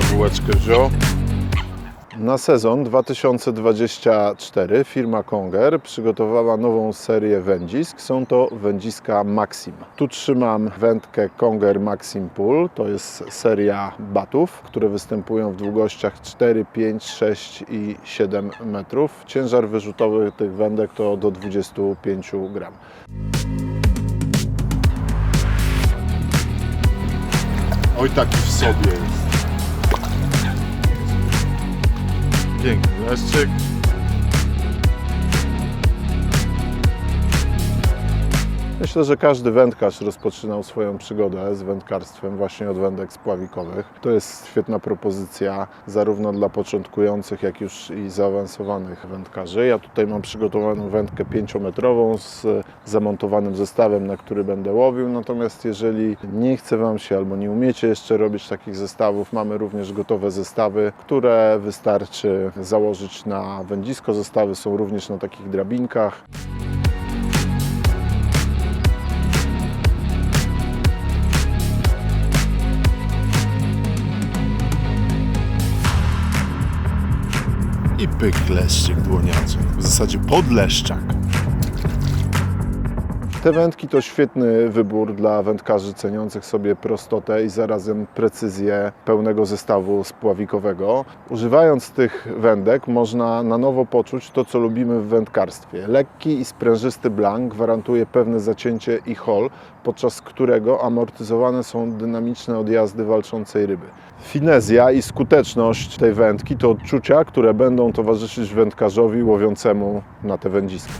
bułeczkę wziął. Na sezon 2024 firma Konger przygotowała nową serię wędzisk. Są to wędziska Maxim. Tu trzymam wędkę Konger Maxim Pool. To jest seria batów, które występują w długościach 4, 5, 6 i 7 metrów. Ciężar wyrzutowy tych wędek to do 25 gram. Oj, taki w sobie jest. Piękny leszczyk. Myślę, że każdy wędkarz rozpoczynał swoją przygodę z wędkarstwem właśnie od wędek spławikowych. To jest świetna propozycja zarówno dla początkujących, jak już i zaawansowanych wędkarzy. Ja tutaj mam przygotowaną wędkę 5-metrową z zamontowanym zestawem, na który będę łowił. Natomiast jeżeli nie chce Wam się albo nie umiecie jeszcze robić takich zestawów, mamy również gotowe zestawy, które wystarczy założyć na wędzisko. Zestawy są również na takich drabinkach. I pyk leszczyk. W zasadzie podleszczak. Te wędki to świetny wybór dla wędkarzy ceniących sobie prostotę i zarazem precyzję pełnego zestawu spławikowego. Używając tych wędek można na nowo poczuć to, co lubimy w wędkarstwie. Lekki i sprężysty blank gwarantuje pewne zacięcie i hol, podczas którego amortyzowane są dynamiczne odjazdy walczącej ryby. Finezja i skuteczność tej wędki to odczucia, które będą towarzyszyć wędkarzowi łowiącemu na te wędziska.